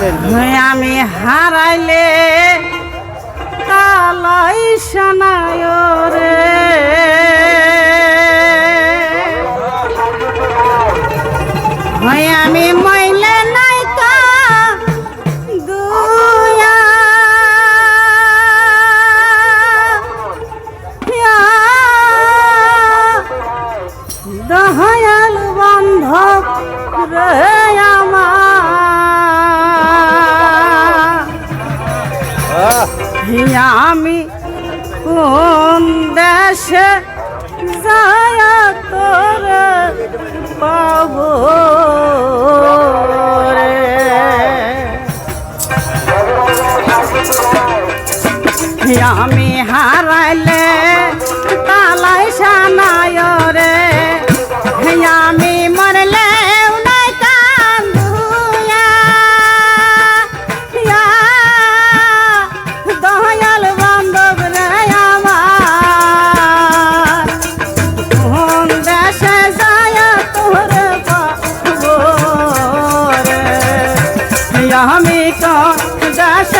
হ্যাঁ, আমি হারাইলে কালাই শোনায় রে। হ্যাঁ, আমি মহিলা নাই কা দুয়া দহয়াল বন্ধ রে আমার। আমি কোন দেশে যায়া তোর পাব আমি হারাইলে তালাই সানায় রে? আমি মরলে আমি তো দেশ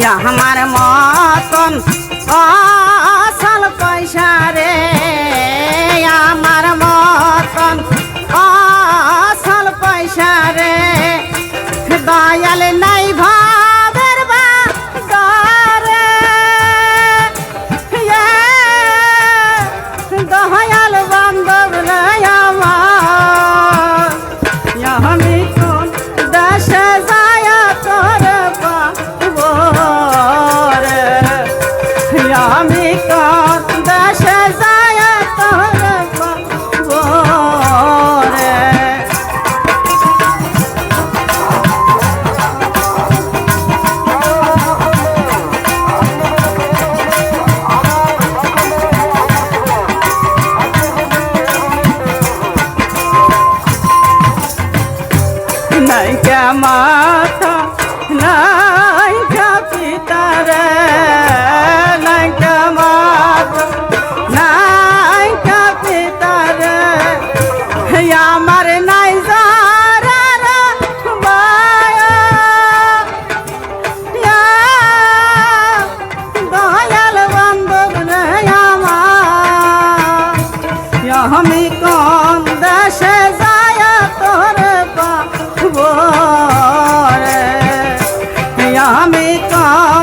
मैया हमारे मौसम आ हाँ। আমার 啊